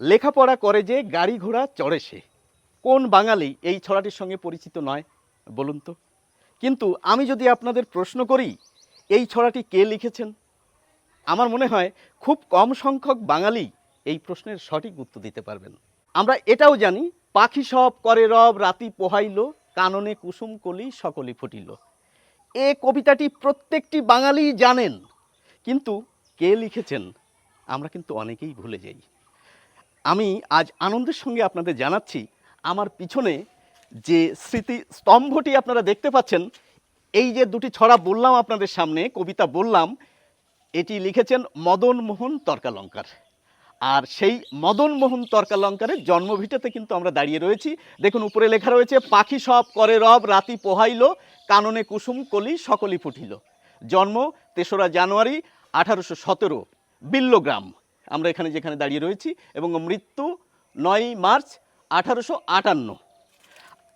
লেখাপড়া করে যে গাড়ি ঘোড়া চড়ে সে। কোন বাঙালি এই ছড়াটির সঙ্গে পরিচিত নয়, বলুন তো? কিন্তু আমি যদি আপনাদের প্রশ্ন করি, এই ছড়াটি কে লিখেছেন? আমার মনে হয় খুব কম সংখ্যক বাঙালি এই প্রশ্নের সঠিক উত্তর দিতে পারবেন। আমরা এটাও জানি, পাখি সব করে রব, রাতি পোহাইল, কাননে কুসুম কলি সকলি ফুটিল। এ কবিতাটি প্রত্যেকটি বাঙালি জানেন, কিন্তু কে লিখেছেন, আমরা কিন্তু অনেকেই ভুলে যাই। আমি আজ আনন্দের সঙ্গে আপনাদের জানাচ্ছি, আমার পিছনে যে স্মৃতি স্তম্ভটি আপনারা দেখতে পাচ্ছেন, এই যে দুটি ছড়া বললাম আপনাদের সামনে, কবিতা বললাম, এটি লিখেছেন মদন মোহন তর্কালঙ্কার। আর সেই মদন মোহন তর্কালঙ্কারের জন্মভিটাতে কিন্তু আমরা দাঁড়িয়ে রয়েছি। দেখুন, উপরে লেখা রয়েছে, পাখি সব করে রব, রাতি পোহাইল, কাননে কুসুম কলি সকলি ফুটিল। জন্ম তেসরা জানুয়ারি আঠারোশো সতেরো, বিল্লগ্রাম। আমরা এখানে যেখানে দাঁড়িয়ে রয়েছি, এবং মৃত্যু নয় মার্চ আঠারোশো আটান্ন।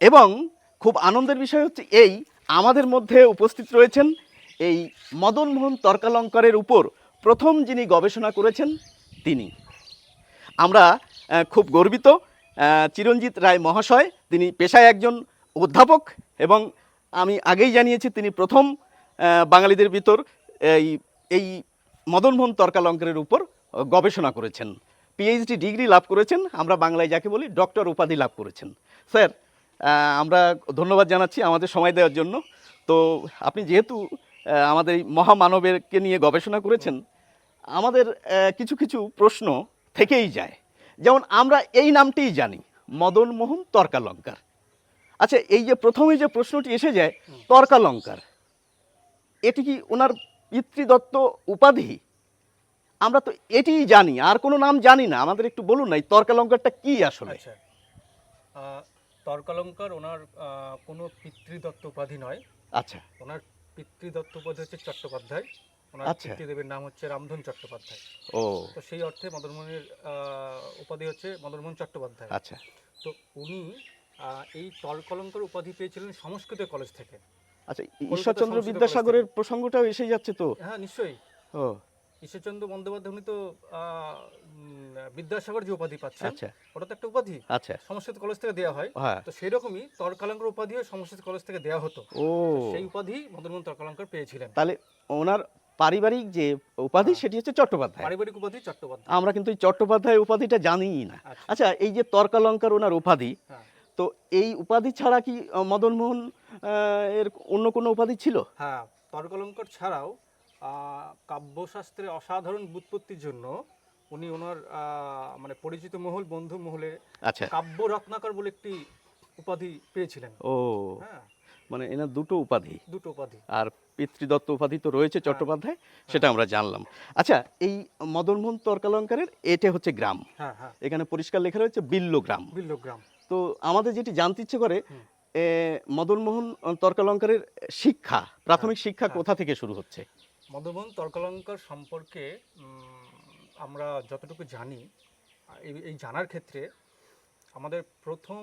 এবং খুব আনন্দের বিষয় হচ্ছে এই, আমাদের মধ্যে উপস্থিত রয়েছেন এই মদনমোহন তর্কালঙ্কারের উপর প্রথম যিনি গবেষণা করেছেন তিনি। আমরা খুব গর্বিত চিরঞ্জিত রায় মহাশয়, তিনি পেশায় একজন অধ্যাপক, এবং আমি আগেই জানিয়েছি তিনি প্রথম বাঙালিদের ভিতর এই এই মদনমোহন তর্কালঙ্কারের উপর গবেষণা করেছেন। পিএইচডি ডিগ্রি লাভ করেছেন, আমরা বাংলায় যাকে বলি ডক্টর উপাধি লাভ করেছেন। স্যার আমরা ধন্যবাদ জানাচ্ছি আমাদের সময় দেওয়ার জন্য। তো আপনি যেহেতু আমাদের মহামানবেরকে নিয়ে গবেষণা করেছেন, আমাদের কিছু কিছু প্রশ্ন থেকেই যায়। যেমন আমরা এই নামটিই জানি, মদন মোহন তর্কালঙ্কার। আচ্ছা এই যে প্রথমে যে প্রশ্নটি এসে যায়, তর্কালঙ্কার, এটি কি ওনার পিতৃদত্ত উপাধি? আমরা তো এটিই জানি আর কোনো নাম জানি না। আমাদের একটু বলুন না এই তর্কালঙ্কারটা কি আসলে? আচ্ছা। তর্কালঙ্কার ওনার কোনো পিতৃদত্ত উপাধি নয়। আচ্ছা। ওনার পিতৃদত্ত উপাধি হচ্ছে চট্টোপাধ্যায়। ওনার আচ্ছা। পিতৃদেবের নাম হচ্ছে রামধন চট্টোপাধ্যায়। ও। তো সেই অর্থে মদনমোহনের উপাধি হচ্ছে মদনমোহন চট্টোপাধ্যায়। আচ্ছা। তো উনি এই তর্কালঙ্কার উপাধি পেয়েছিলেন সংস্কৃত কলেজ থেকে। আচ্ছা ঈশ্বরচন্দ্র বিদ্যাসাগরের প্রসঙ্গটাও এসে যাচ্ছে তো? হ্যাঁ নিশ্চয়ই। ও। ঈশ্বরচন্দ্র বন্দ্যোপাধ্যায় উনি তো বিদ্যাসাগর যে উপাধি পাচ্ছেন আচ্ছা। ওটা তো একটা উপাধি। আচ্ছা। সংস্কৃত কলেজ থেকে দেওয়া হয়। হ্যাঁ। তো সেরকমই তর্কালঙ্কার উপাধিও সংস্কৃত কলেজ থেকে দেওয়া হতো। ও। সেই উপাধি মদনমোহন তর্কালঙ্কার পেয়েছিলেন। তাহলে ওনার পারিবারিক যে উপাধি হ্যাঁ। সেটি হচ্ছে চট্টোপাধ্যায়। পারিবারিক উপাধি চট্টোপাধ্যায়। আমরা কিন্তু এই চট্টোপাধ্যায় উপাধিটা জানিই না। আচ্ছা। আচ্ছা এই যে তর্কালঙ্কার ওনার উপাধি হ্যাঁ। তো এই উপাধি ছাড়া কি মদনমোহন এর অন্য কোনো উপাধি ছিল? হ্যাঁ তর্কালঙ্কার ছাড়াও আহ, কাব্যশাস্ত্রের অসাধারণ ব্যুৎপত্তির জন্য উনি ওনার মানে পরিচিত মহল বন্ধু মহলে আচ্ছা। কাব্য রত্নাকর বলে একটি উপাধি পেয়েছিলেন। ও। হ্যাঁ। মানে এনার দুটো উপাধি। দুটো উপাধি। আর পিতৃদত্ত উপাধি তো রয়েছে চট্টোপাধ্যায় সেটা আমরা জানলাম। আচ্ছা এই মদনমোহন তর্কালঙ্কারের এটা হচ্ছে গ্রাম। হ্যাঁ হ্যাঁ। এখানে পরিষ্কার লেখা রয়েছে বিল্ল গ্রাম। বিল্লগ্রাম। তো আমাদের যেটি জানতে ইচ্ছে করে মদনমোহন তর্কালঙ্কারের শিক্ষা প্রাথমিক শিক্ষা হ্যাঁ। কোথা থেকে শুরু হচ্ছে? মধুবন তর্কালঙ্কার সম্পর্কে আমরা যতটুকু জানি এই জানার ক্ষেত্রে আমাদের প্রথম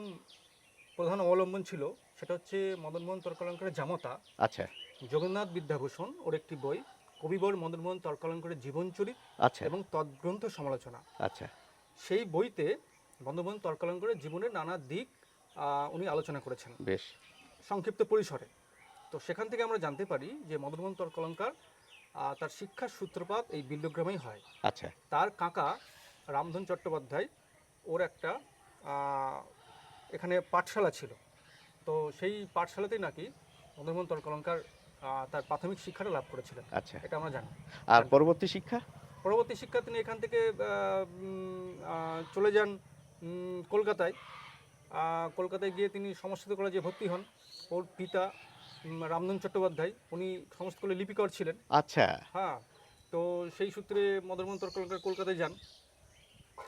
প্রধান অবলম্বন ছিল সেটা হচ্ছে মদনমোহন তর্কালঙ্কারের জামতা আচ্ছা। জগন্নাথ বিদ্যাভূষণ ওর একটি বই কবিবর মদনমোহন তর্কালঙ্কারের জীবনচরিত আচ্ছা। এবং তদ্গ্রন্থ সমালোচনা। আচ্ছা। সেই বইতে মদনমোহন তর্কালঙ্কারের জীবনের নানা দিক উনি আলোচনা করেছেন। বেশ। সংক্ষিপ্ত পরিসরে। তো সেখান থেকে আমরা জানতে পারি যে মদনমোহন তর্কালঙ্কার তার শিক্ষার সূত্রপাত এই বিল্লগ্রামেই হয়। আচ্ছা। তার কাকা রামধন চট্টোপাধ্যায় ওর একটা এখানে পাঠশালা ছিল। তো সেই পাঠশালাতেই নাকি মদনমোহন তর্কালঙ্কার তার প্রাথমিক শিক্ষাটা লাভ করেছিলেন। আচ্ছা। এটা আমরা জানি। আর পরবর্তী শিক্ষা? পরবর্তী শিক্ষা তিনি এখান থেকে চলে যান কলকাতায়। কলকাতায় গিয়ে তিনি সংস্কৃত কলেজে ভর্তি হন। ওর পিতা রামধন চট্টোপাধ্যায় উনি সংস্কৃত কলেজে লিপিকর ছিলেন। আচ্ছা। হ্যাঁ তো সেই সূত্রে মদনমোহন তর্কালঙ্কার কলকাতায় যান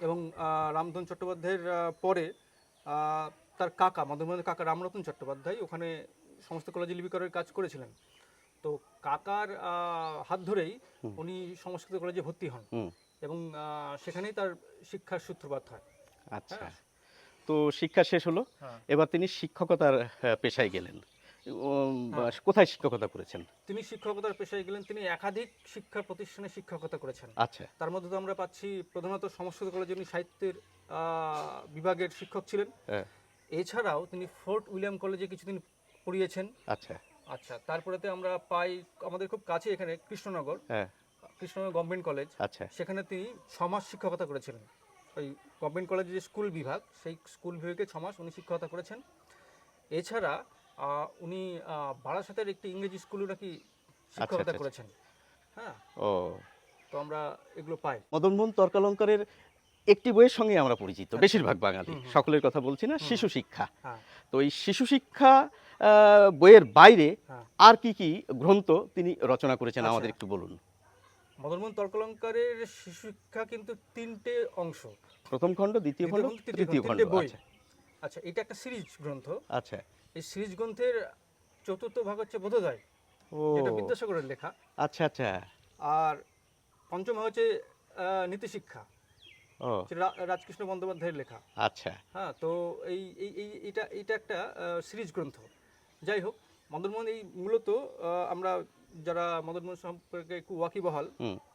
এবং রামধন চট্টোপাধ্যায়ের পরে তার কাকা মদনমোহনের কাকা রামরতন চট্টোপাধ্যায় ওখানে সমস্ত কলেজে লিপিকরের কাজ করেছিলেন। তো কাকার হাত ধরেই উনি সংস্কৃত কলেজে ভর্তি হন এবং সেখানেই তার শিক্ষার সূত্রপাত হয়। আচ্ছা। হ্যাঁ। তো শিক্ষা শেষ হলো। হ্যাঁ। এবার তিনি শিক্ষকতার আহ, পেশায় গেলেন। কোথায় শিক্ষকতা করেছেন? তিনি শিক্ষকতার পেশায় গেলেন তিনি একাধিক শিক্ষা প্রতিষ্ঠানে শিক্ষকতা করেছেন। আচ্ছা। তার মধ্যে তো আমরা পাচ্ছি প্রধানত সংস্কৃত কলেজে উনি সাহিত্যের বিভাগের শিক্ষক ছিলেন। হ্যাঁ। এছাড়াও তিনি ফোর্ট উইলিয়াম কলেজে কিছুদিন পড়িয়েছেন। আচ্ছা। আচ্ছা তারপরেতে আমরা পাই আমাদের খুব কাছে এখানে কৃষ্ণনগর। হ্যাঁ। Krishnanagar government college. আচ্ছা। সেখানে তিনি ছমাস শিক্ষকতা করেছিলেন। ওই গভর্নমেন্ট কলেজের যে স্কুল বিভাগ সেই স্কুল বিভাগে ছমাস উনি শিক্ষকতা করেছেন। এছাড়া উনি বারাসাতের একটি ইংরেজি স্কুলও নাকি শিক্ষকতা আচ্ছা, করেছেন। হ্যাঁ? ও। তো আমরা এগুলো পাই। মদনমোহন তর্কালঙ্কারের একটি বইয়ের সঙ্গে আমরা পরিচিত বেশিরভাগ বাঙালি। সকলের কথা বলছি না শিশু শিক্ষা। হ্যাঁ। তো এই শিশু শিক্ষা বইয়ের বাইরে হ্যাঁ। আর কি কি গ্রন্থ তিনি রচনা করেছেন আচ্ছা। আমাদের একটু বলুন। মদনমোহন তর্কলঙ্কারের শিশু শিক্ষা কিন্তু তিনটে অংশ। প্রথম খণ্ড দ্বিতীয় খণ্ড তৃতীয় খণ্ড। আচ্ছা। আচ্ছা এটা একটা সিরিজ গ্রন্থ। আচ্ছা। এই সিরিজ গ্রন্থের চতুর্থ ভাগ হচ্ছে বোধোদয় ও। বিদ্যাসাগরের লেখা। আচ্ছা আচ্ছা। আর পঞ্চম ভাগ হচ্ছে নীতিশিক্ষা ও। রাজকৃষ্ণ বন্দ্যোপাধ্যায়ের লেখা। আচ্ছা। হ্যাঁ তো এই এই এটা এটা একটা সিরিজ গ্রন্থ যাই হোক মদনমোহন এই মূলত আমরা যারা মদনমোহন সম্পর্কে একটু ওয়াকিবহাল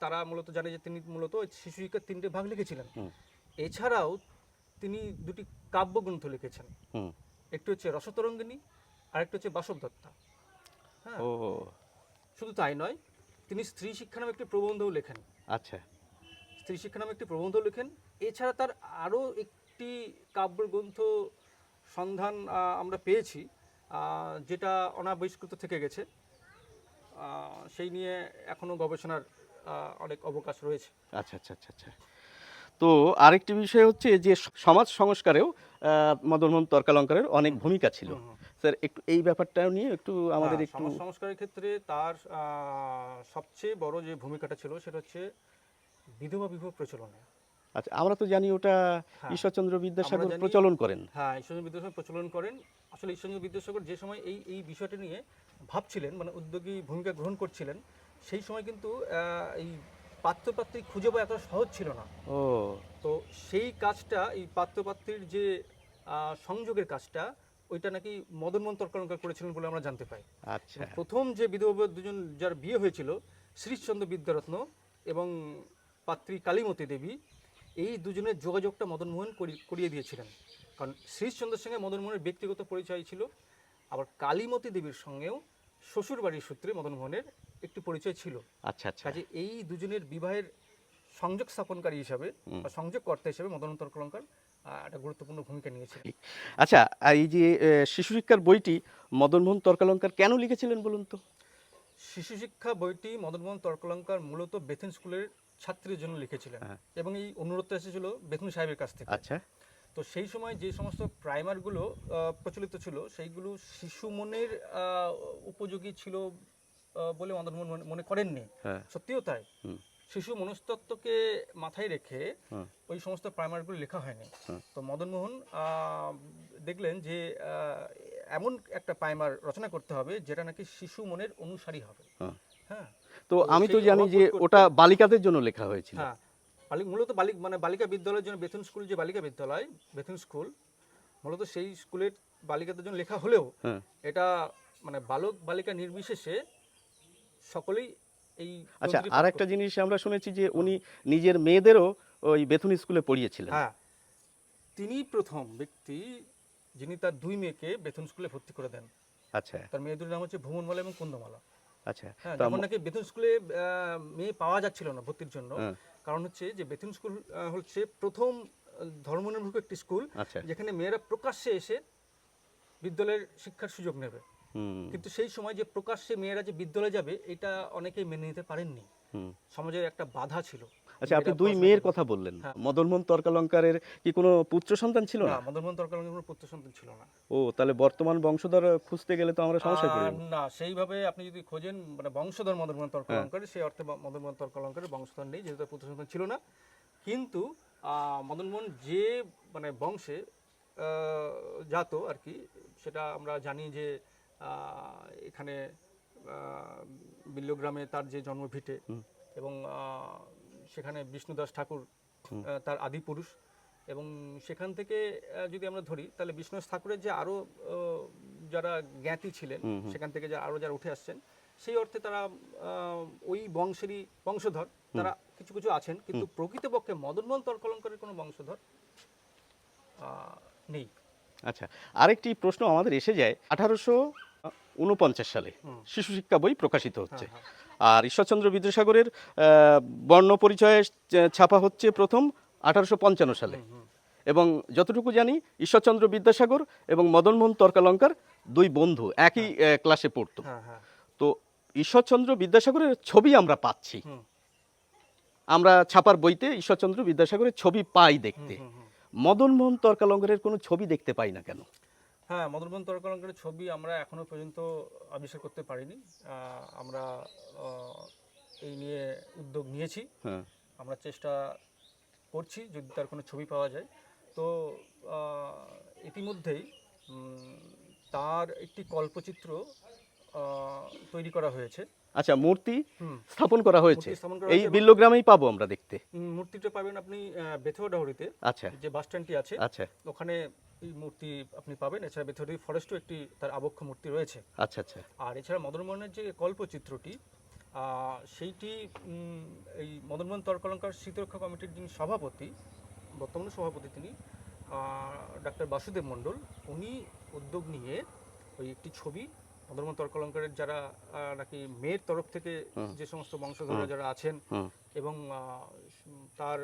তারা মূলত জানে যে তিনি মূলত শিশু শিক্ষার তিনটে ভাগ লিখেছিলেন। এছাড়াও তিনি দুটি কাব্যগ্রন্থ লিখেছেন। একটি হচ্ছে রসতরঙ্গিনী আর একটা হচ্ছে বাসব দত্তা হ্যাঁ? ও। শুধু তাই নয় তিনি স্ত্রী শিক্ষা নামে একটি প্রবন্ধও লেখেন। আচ্ছা। স্ত্রী শিক্ষা নামে একটি প্রবন্ধ লেখেন। এছাড়া তার আরও একটি কাব্যগ্রন্থ সন্ধান আমরা পেয়েছি যেটা অনাবিষ্কৃত থেকে গেছে। সেই নিয়ে এখনও গবেষণার অনেক অবকাশ রয়েছে। আচ্ছা আচ্ছা আচ্ছা আচ্ছা। তো আরেকটি বিষয় হচ্ছে যে সমাজ সংস্কারেও মদনমোহন তর্কালঙ্কারের অনেক ভূমিকা ছিল। স্যার একটু এই ব্যাপারটা নিয়ে একটু আমাদের একটু সমাজ সংস্কারের ক্ষেত্রে তার সবচেয়ে বড় যে ভূমিকাটা ছিল সেটা হচ্ছে বিধবা বিবাহ প্রচলনে। আচ্ছা আমরা তো জানি ওটা হ্যাঁ। ঈশ্বরচন্দ্র বিদ্যাসাগর প্রচলন করেন। হ্যাঁ ঈশ্বরচন্দ্র বিদ্যাসাগর প্রচলন করেন। আসলে ঈশ্বরচন্দ্র বিদ্যাসাগর যে সময় এই এই বিষয়টা নিয়ে ভাবছিলেন মানে উদ্যোগী ভূমিকা গ্রহণ করছিলেন সেই সময় কিন্তু এই পাত্রপাত্রী খুঁজে পাওয়া এত সহজ ছিল না। ও। তো সেই কাজটা এই পাত্রপাত্রীর যে সংযোগের কাজটা ওইটা নাকি মদন মদনমোহন তর্কলঙ্কার করেছিলেন বলে আমরা জানতে পাই। আচ্ছা। প্রথম যে বিধবা দুজন যার বিয়ে হয়েছিল শ্রীশচন্দ্র বিদ্যারত্ন এবং পাত্রী কালীমতী দেবী এই দুজনের যোগাযোগটা মদনমোহন করি- করিয়ে দিয়েছিলেন। কারণ শ্রীশচন্দ্রের সঙ্গে মদনমোহনের ব্যক্তিগত পরিচয় ছিল আবার কালীমতী দেবীর সঙ্গেও শ্বশুর বাড়ির সূত্রে মদনমোহনের একটি পরিচয় ছিল। আচ্ছা আচ্ছা। কাজে এই দুজনের বিবাহের সংযোগ স্থাপনকারী হিসাবে। বা সংযোগকর্তা হিসাবে মদন তর্কলঙ্কার একটা গুরুত্বপূর্ণ ভূমিকা নিয়েছে আচ্ছা এই যে শিশু শিক্ষার বইটি মদনমোহন তর্কালঙ্কার কেন লিখেছিলেন বলুন তো? শিশু শিক্ষা বইটি মদনমোহন তর্কলঙ্কার মূলত বেথুন স্কুলের ছাত্রীর জন্য লিখেছিলেন হ্যাঁ। এবং এই অনুরোধটা এসেছিল বেথুন সাহেবের কাছ থেকে। আচ্ছা। তো সেই সময় যে সমস্ত প্রাইমারগুলো প্রচলিত ছিল সেইগুলো শিশু মনের উপযোগী ছিল বলে মদনমোহন মনে- মনে করেননি। হ্যাঁ। সত্যিও তাই। শিশু মনস্তত্ত্বকে মাথায় রেখে ওই সমস্ত প্রাইমারগুলো লেখা হয়নি। হুম। তো মদনমোহন দেখলেন যে এমন একটা প্রাইমার রচনা করতে হবে যেটা নাকি শিশু মনের অনুসারী হবে। হ্যাঁ। তো তো আমি তো জানি যে ওটা বালিকাদের জন্য লেখা হয়েছিল। হ্যাঁ। বালিক মূলত বালিক মানে বালিকা বিদ্যালয়ের জন্য বেথুন স্কুল যে বালিকা বিদ্যালয় বেথুন স্কুল মূলত সেই স্কুলের বালিকাদের জন্য লেখা হলেও হ্যাঁ। এটা মানে বালক বালিকা নির্বিশেষে সকলেই এই আচ্ছা আর একটা জিনিস আমরা শুনেছি যে উনি নিজের মেয়েদেরও ওই বেথুন স্কুলে পড়িয়েছিলেন। হ্যাঁ। তিনি প্রথম ব্যক্তি যিনি তার দুই মেয়েকে বেথুন স্কুলে ভর্তি করে দেন। আচ্ছা। তার মেয়ে দুটির নাম হচ্ছে ভুবনমালা এবং কুন্দমালা। আচ্ছা হ্যাঁ তো নাকি বেতন স্কুলে মেয়ে পাওয়া যাচ্ছিল না ভর্তির জন্য হ্যাঁ, কারণ হচ্ছে যে বেথুন স্কুল হচ্ছে প্রথম ধর্মনিরপেক্ষ একটি স্কুল আচ্ছা। যেখানে মেয়েরা প্রকাশ্যে এসে বিদ্যালয়ের শিক্ষার সুযোগ নেবে। কিন্তু সেই সময় যে প্রকাশ্যে মেয়েরা যে বিদ্যালয়ে যাবে এটা অনেকেই মেনে নিতে পারেননি। সমাজের একটা বাধা ছিল। আচ্ছা আপনি দুই মেয়ের কথা বললেন হ্যাঁ। মদনমোহন তর্কালঙ্কারের কি কোনো পুত্র সন্তান ছিল না মদনমোহন তর্কালঙ্কার কোনো পুত্র সন্তান ছিল না ও তাহলে বর্তমান বংশধর খুঁজতে গেলে তো আমরা আহ, যাব। না সেইভাবে আপনি যদি খোঁজেন মানে বংশধর মদনমোহন হ্যাঁ। সেই অর্থে মদনমোহন তর্ক অলঙ্কারের বংশধর নেই যেহেতু তার পুত্র সন্তান ছিল না কিন্তু মদনমোহন যে মানে বংশে আহ, জাত আর কি সেটা আমরা জানি যে আহ, এখানে বিল্লগ্রামে তার যে জন্মভিটে। এবং আহ, সেখানে বিষ্ণুদাস ঠাকুর তার আদি পুরুষ। এবং সেখান থেকে যদি আমরা ধরি তাহলে বিষ্ণু ঠাকুরের যে আরও যারা জ্ঞাতি ছিলেন। সেখান থেকে যে আরও যারা উঠে আসছেন সেই অর্থে তারা ওই বংশেরই বংশধর। তারা কিছু কিছু আছেন কিন্তু প্রকৃতপক্ষে মদনমোহন তর্কলঙ্করের কোনো বংশধর আহ, নেই। আচ্ছা আরেকটি প্রশ্ন আমাদের এসে যায়। আঠারোশো উনপঞ্চাশ সালে শিশু শিক্ষা বই প্রকাশিত হচ্ছে। হ্যাঁ, আর ঈশ্বরচন্দ্র বিদ্যাসাগরের বর্ণ পরিচয়ে ছাপা হচ্ছে প্রথম আঠারোশো পঞ্চান্ন সালে। এবং যতটুকু জানি ঈশ্বরচন্দ্র বিদ্যাসাগর এবং মদনমোহন তর্কালঙ্কার দুই বন্ধু একই ক্লাসে পড়তো। হ্যাঁ হ্যাঁ। তো ঈশ্বরচন্দ্র বিদ্যাসাগরের ছবি আমরা পাচ্ছি। আমরা ছাপার বইতে ঈশ্বরচন্দ্র বিদ্যাসাগরের ছবি পাই দেখতে। মদনমোহন তর্কালঙ্কারের কোনো ছবি দেখতে পাই না কেন? হ্যাঁ মদনমোহন তর্কালঙ্কারের ছবি আমরা এখনও পর্যন্ত আবিষ্কার করতে পারিনি। আমরা এই নিয়ে উদ্যোগ নিয়েছি। হ্যাঁ। আমরা চেষ্টা করছি যদি তার কোনো ছবি পাওয়া যায়। তো ইতিমধ্যেই তার একটি কল্পচিত্র তৈরি করা হয়েছে। আচ্ছা মূর্তি স্থাপন করা হয়েছে। এই হয়েছে এবং- বিল্লগ্রামেই পাবো আমরা দেখতে। মূর্তিটা পাবেন আপনি বেথুয়া ডাহরিতে আচ্ছা। যে বাস স্ট্যান্ডটি আছে। আচ্ছা। ওখানে এই মূর্তি আপনি পাবেন। এছাড়া বেথুয়াডি ফরেস্টও একটি তার আবক্ষ মূর্তি রয়েছে। আচ্ছা আচ্ছা। আর এছাড়া মদনমোহনের যে কল্পচিত্রটি সেইটি এই মদনমোহন তর্কলঙ্কার শীতরক্ষা কমিটির যিনি সভাপতি বর্তমান সভাপতি তিনি ডাক্তার বাসুদেব মণ্ডল উনি উদ্যোগ নিয়ে ওই একটি ছবি মদনমোহন তর্কলঙ্কারের যারা নাকি মেয়ের তরফ থেকে যে সমস্ত বংশধররা যারা আছেন এবং তার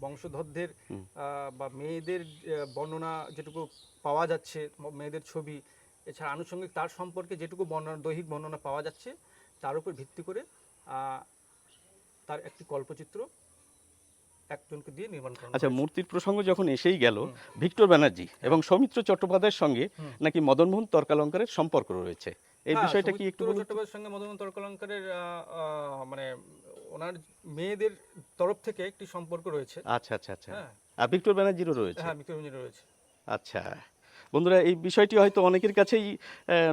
বংশধরদের আহ, বা মেয়েদের বর্ণনা যেটুকু পাওয়া যাচ্ছে মেয়েদের ছবি এছাড়া আনুষঙ্গিক তার সম্পর্কে যেটুকু বর্ণনা দৈহিক বর্ণনা পাওয়া যাচ্ছে তার উপর ভিত্তি করে আহ, তার একটি কল্পচিত্র একজনকে দিয়ে নির্মাণ করা আচ্ছা মূর্তির প্রসঙ্গ যখন এসেই গেল ভিক্টর ব্যানার্জি এবং সৌমিত্র চট্টোপাধ্যায়ের সঙ্গে নাকি মদনমোহন তর্কালঙ্কারের সম্পর্ক রয়েছে। এই হ্যাঁ, বিষয়টা কি একটু? চট্টোপাধ্যায়ের সঙ্গে মদনমোহন তর্কলঙ্কারের মানে ওনার মেয়েদের তরফ থেকে একটি সম্পর্ক রয়েছে। আচ্ছা আচ্ছা আচ্ছা। হ্যাঁ। আর ভিক্টর ব্যানার্জিরও রয়েছে? হ্যাঁ বিক্রমঞ্জিত রয়েছে। আচ্ছা। বন্ধুরা এই বিষয়টি হয়তো অনেকের কাছেই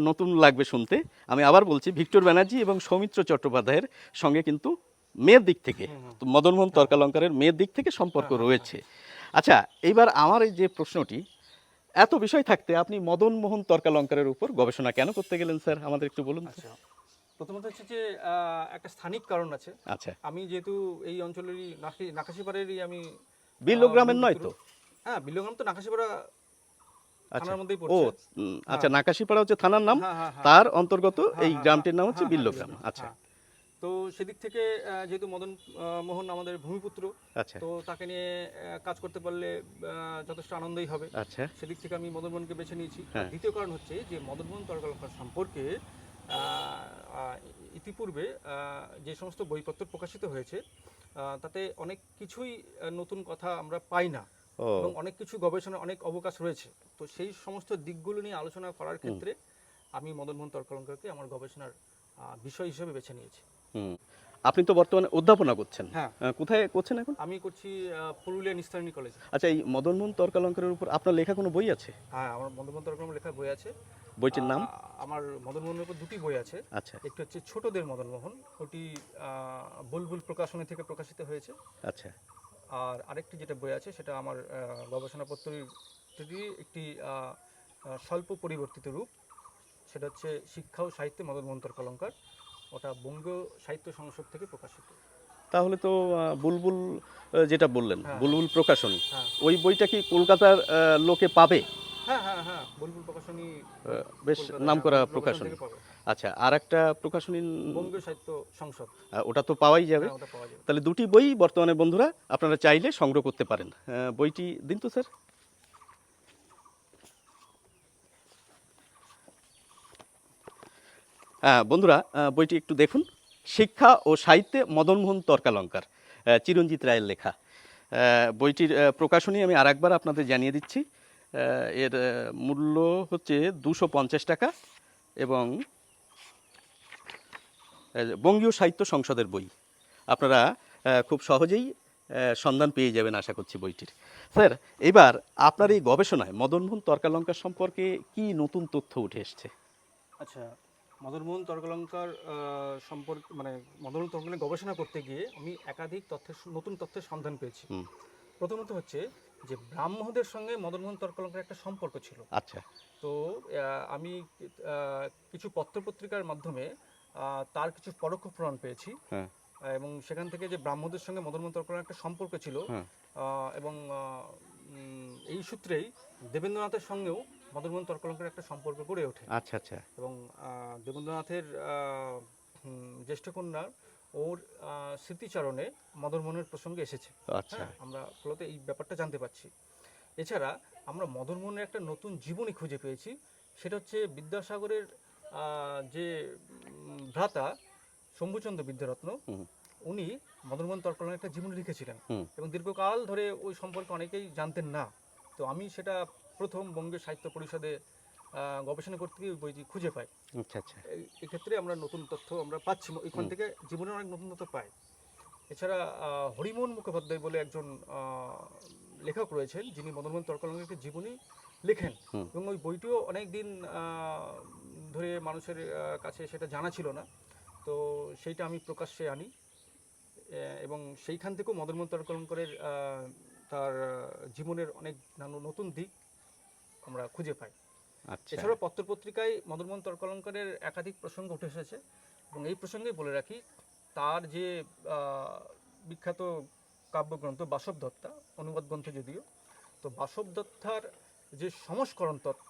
নতুন লাগবে শুনতে। আমি আবার বলছি ভিক্টর ব্যানার্জি এবং সৌমিত্র চট্টোপাধ্যায়ের সঙ্গে কিন্তু মেয়ের দিক থেকে। মদনমোহন তর্কালঙ্কারের মেয়ের দিক থেকে সম্পর্ক হ্যাঁ, হ্যাঁ, রয়েছে। আচ্ছা এইবার আমার এই যে প্রশ্নটি এত বিষয় থাকতে আপনি মদনমোহন তর্কালঙ্কারের উপর গবেষণা কেন করতে গেলেন স্যার? আমাদের একটু বলুন আচ্ছা প্রথমত হচ্ছে যে একটা স্থানিক কারণ আছে। আচ্ছা। আমি যেহেতু এই অঞ্চলেরই নাকি নাকাশিপাড়েরই আমি বিল্লগ্রামের আহ, নয় তো? হ্যাঁ বিল্লগ্রাম তো নাকাশিপাড়া আচ্ছা। ও আচ্ছা নাকাশিপাড়া হচ্ছে থানার নাম? হ্যাঁ, হ্যাঁ, হ্যাঁ। তার অন্তর্গত হ্যাঁ, এই হ্যাঁ, গ্রামটির নাম হ্যাঁ, হচ্ছে হ্যাঁ, বিল্লগ্রাম আচ্ছা। হ্যাঁ। তো সেদিক থেকে যেহেতু মদন মোহন আমাদের ভূমিপুত্র আচ্ছা। তো তাকে নিয়ে কাজ করতে পারলে যথেষ্ট আনন্দই হবে। আচ্ছা। সেদিক থেকে আমি মদন মোহনকে বেছে নিয়েছি। হ্যাঁ। দ্বিতীয় কারণ হচ্ছে যে মদন মোহন তর্কালঙ্কার সম্পর্কে ইতিপূর্বে যে সমস্ত বইপত্র প্রকাশিত হয়েছে তাতে অনেক কিছুই নতুন কথা আমরা পাই না। এবং অনেক কিছু গবেষণার অনেক অবকাশ রয়েছে। তো সেই সমস্ত দিকগুলো নিয়ে আলোচনা করার ক্ষেত্রে আমি মদন মোহন তর্কালঙ্কারকে আমার গবেষণার বিষয় হিসেবে বেছে নিয়েছি। আপনি তো বর্তমানে অধ্যাপনা করছেন। হ্যাঁ। কোথায় করছেন এখন? আমি করছি পুরুলিয়া নিস্তারণী কলেজে। আচ্ছা এই মদনমোহন তর্কালঙ্কারের উপর আপনার লেখা কোনো বই আছে? হ্যাঁ আমার মদন মোহন তর্কালঙ্কার লেখা বই আছে। বইটির নাম? আমার মদন মোহনের উপর দুটি বই আছে। আচ্ছা। একটি হচ্ছে ছোটদের মদনমোহন ওটি বুলবুল প্রকাশনী থেকে প্রকাশিত হয়েছে। আচ্ছা। আর আরেকটি যেটা বই আছে সেটা আমার আহ, গবেষণাপত্রেরই একটি স্বল্প পরিবর্তিত রূপ। সেটা হচ্ছে শিক্ষা ও সাহিত্যে মদনমোহন তর্কালঙ্কার। ওটা বঙ্গীয় সাহিত্য সংসদ থেকে প্রকাশিত। তাহলে তো বুলবুল যেটা বললেন হ্যাঁ। বুলবুল প্রকাশনী হ্যাঁ। ওই বইটা কি কলকাতার লোকে পাবে? হ্যাঁ হ্যাঁ হ্যাঁ বেশ কলকাতায়, নামকরা হ্যাঁ, প্রকাশনী। আচ্ছা আর একটা প্রকাশনী সাহিত্য সংসদ। ওটা তো পাওয়াই যাবে। তাহলে দুটি বই বর্তমানে বন্ধুরা আপনারা চাইলে সংগ্রহ করতে পারেন। বইটি দিন তো স্যার? বন্ধুরা বইটি একটু দেখুন। শিক্ষা ও সাহিত্যে মদনমোহন তর্কালঙ্কার চিরঞ্জিত রায়ের লেখা। বইটির প্রকাশনী আমি আরেকবার আপনাদের জানিয়ে দিচ্ছি। এর মূল্য হচ্ছে দুশো পঞ্চাশ টাকা এবং বঙ্গীয় সাহিত্য সংসদের বই। আপনারা খুব সহজেই সন্ধান পেয়ে যাবেন আশা করছি বইটির। স্যার, এবার আপনার এই গবেষণায় মদনমোহন তর্কালঙ্কার সম্পর্কে কি নতুন তথ্য উঠে এসছে? আচ্ছা মদনমোহন তর্কলঙ্কার সম্পর্কে মানে মদনমোহন তর্কলঙ্কার গবেষণা করতে গিয়ে আমি একাধিক তথ্যের নতুন তথ্যের সন্ধান পেয়েছি। প্রথমত হচ্ছে যে ব্রাহ্মদের সঙ্গে মদনমোহন তর্কলঙ্কার একটা সম্পর্ক ছিল। আচ্ছা। তো আমি আহ, কিছু পত্রপত্রিকার মাধ্যমে আহ, তার কিছু পরোক্ষ প্রমাণ পেয়েছি। হ্যাঁ। এবং সেখান থেকে যে ব্রাহ্মণদের সঙ্গে মদনমোহন তর্কলঙ্কার একটা সম্পর্ক ছিল হ্যাঁ। আহ, এবং এই সূত্রেই দেবেন্দ্রনাথের সঙ্গেও মদনমোহন তর্কলঙ্কার একটা সম্পর্ক গড়ে ওঠে। আচ্ছা আচ্ছা। এবং দেবেন্দ্রনাথের জ্যেষ্ঠ কন্যা ওর স্মৃতিচারণে মদনমোহনের প্রসঙ্গে এসেছে। আচ্ছা। হ্যাঁ, আমরা ফলতে এই ব্যাপারটা জানতে পারছি। এছাড়া আমরা মদনমোহনের একটা নতুন জীবনী খুঁজে পেয়েছি। সেটা হচ্ছে বিদ্যাসাগরের আহ, যে ভ্রাতা শম্ভুচন্দ্র বিদ্যারত্ন। উনি মদনমোহন তর্কলনের একটা জীবনী লিখেছিলেন। এবং দীর্ঘকাল ধরে ওই সম্পর্কে অনেকেই জানতেন না। তো আমি সেটা প্রথম বঙ্গের সাহিত্য পরিষদে গবেষণা করতে গিয়ে ওই বইটি খুঁজে পাই। আচ্ছা আচ্ছা। এক্ষেত্রে আমরা নতুন তথ্য আমরা পাচ্ছি এখান থেকে জীবনে অনেক নতুন তথ্য পাই। এছাড়া হরিমোহন মুখোপাধ্যায় বলে একজন লেখক রয়েছেন যিনি মদনমোহন তর্কলঙ্গের জীবনী লেখেন। এবং ওই বইটিও অনেক দিন ধরে মানুষের কাছে সেটা জানা ছিল না। তো সেইটা আমি প্রকাশ্যে আনি। এবং সেইখান থেকেও মদনমোহন তর্কলঙ্করের তার জীবনের অনেক নতুন দিক। আমরা খুঁজে পাই। আচ্ছা। এছাড়াও পত্রপত্রিকায় মদনমোহন তর্কলঙ্করের একাধিক প্রসঙ্গ উঠে এসেছে এবং এই প্রসঙ্গে বলে রাখি তার যে বিখ্যাত কাব্যগ্রন্থ বাসব দত্তা অনুবাদ গ্রন্থ যদিও তো বাসব দত্তার যে সংস্করণ তথ্য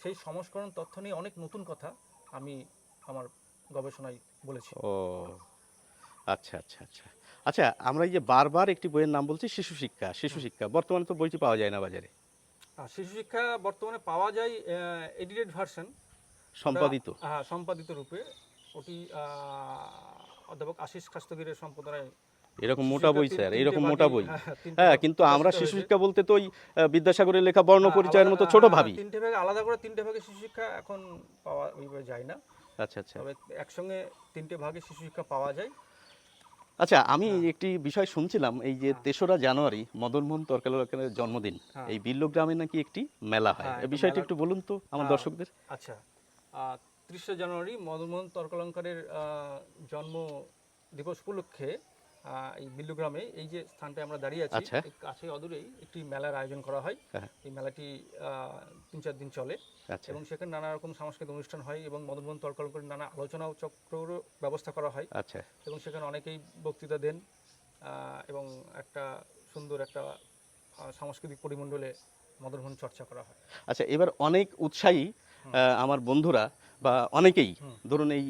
সেই সংস্করণ তথ্য নিয়ে অনেক নতুন কথা আমি আমার গবেষণায় বলেছি। ও আচ্ছা আচ্ছা আচ্ছা। আচ্ছা আমরা এই যে বারবার একটি বইয়ের নাম বলছি শিশু শিক্ষা শিশু শিক্ষা। বর্তমানে তো বইটি পাওয়া যায় না বাজারে। শিশু শিক্ষা বর্তমানে পাওয়া যায় এডিটেড ভার্সন সম্পাদিত। হ্যাঁ সম্পাদিত রূপে। ওটি অধ্যাপক আশিস খাস্তগিরের সম্পাদনায় এরকম মোটা বই স্যার এরকম মোটা বই। হ্যাঁ, হ্যাঁ কিন্তু আমরা শিশু শিক্ষা বলতে তো ওই বিদ্যাসাগরের লেখা বর্ণ হ্যাঁ, পরিচয়ের মতো ছোট হ্যাঁ, ভাবি। তিনটে ভাগে আলাদা করে তিনটে ভাগে শিশু শিক্ষা এখন পাওয়া যায় না। আচ্ছা আচ্ছা। তবে একসঙ্গে তিনটে ভাগে শিশু শিক্ষা পাওয়া যায়। আচ্ছা আমি হ্যাঁ। একটি বিষয় শুনছিলাম এই যে হ্যাঁ। তেসরা জানুয়ারি মদনমোহন তর্কালকের জন্মদিন এই বিল্লো গ্রামে নাকি একটি মেলা হয় হ্যাঁ, এই বিষয়টি একটু বলুন তো আমার হ্যাঁ। দর্শকদের আচ্ছা তিরিশে জানুয়ারি মদনমোহন তর্কলঙ্কারের জন্ম দিবস উপলক্ষে এই বিল্লুগ্রামে এই যে স্থানটায় আমরা দাঁড়িয়ে আছি আচ্ছা। কাছে অদূরেই একটি মেলার আয়োজন করা হয়। হ্যাঁ। এই মেলাটি তিন চার দিন চলে। আচ্ছা। এবং সেখানে নানা রকম সাংস্কৃতিক অনুষ্ঠান হয় এবং মদনমোহন করে নানা আলোচনা চক্ররও ব্যবস্থা করা হয়। আচ্ছা। এবং সেখানে অনেকেই বক্তৃতা দেন এবং একটা সুন্দর একটা সাংস্কৃতিক পরিমণ্ডলে মদনমোহন চর্চা করা হয়। আচ্ছা এবার অনেক উৎসাহী আমার বন্ধুরা বা অনেকেই ধরুন এই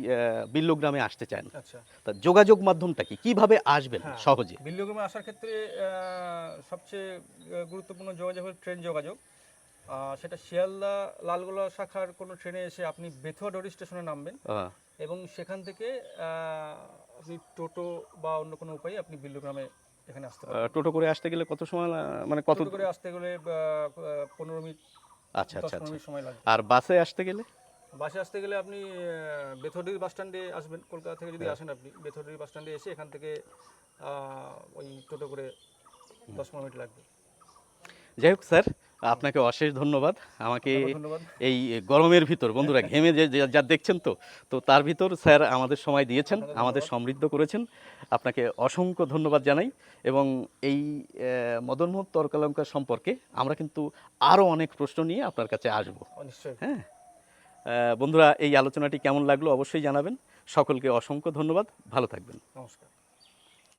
বিল্লগ্রামে আসতে চান। আচ্ছা। তা যোগাযোগ মাধ্যমটা কি? কীভাবে আসবেন হ্যাঁ। সহজে? বিল্লগ্রামে আসার ক্ষেত্রে সবচেয়ে গুরুত্বপূর্ণ যোগাযোগ হল ট্রেন যোগাযোগ। সেটা শিয়ালদা লালগোলা শাখার কোনো ট্রেনে এসে আপনি বেথুয়া ডোরি স্টেশনে নামবেন এবং সেখান থেকে আপনি টোটো বা অন্য কোনো উপায়ে আপনি বিল্লগ্রামে এখানে আসতে টোটো করে আসতে গেলে কত সময় মানে কত করে আসতে গেলে পনেরো মিনিট আচ্ছা আচ্ছা আচ্ছা মিনিট সময় লাগবে। আর বাসে আসতে গেলে? বাসে আসতে গেলে আপনি বেথরডি বাস স্ট্যান্ডে আসবেন। কলকাতা থেকে যদি হ্যাঁ। আসেন আপনি বেথরডি বাস স্ট্যান্ডে এসে এখান থেকে ওই টোটো করে দশ পনেরো মিনিট লাগবে। যাই হোক স্যার আপনাকে অশেষ ধন্যবাদ। আমাকে এই গরমের ভিতর বন্ধুরা ঘেমে যে যে- দেখছেন তো তো তার ভিতর স্যার আমাদের সময় দিয়েছেন আমাদের সমৃদ্ধ করেছেন। আপনাকে অসংখ্য ধন্যবাদ জানাই এবং এই মদনমোহন তর্কালঙ্কার সম্পর্কে আমরা কিন্তু আরও অনেক প্রশ্ন নিয়ে আপনার কাছে আসব। হ্যাঁ? বন্ধুরা এই আলোচনাটি কেমন লাগল অবশ্যই জানাবেন। সকলকে অসংখ্য ধন্যবাদ। ভালো থাকবেন। নমস্কার।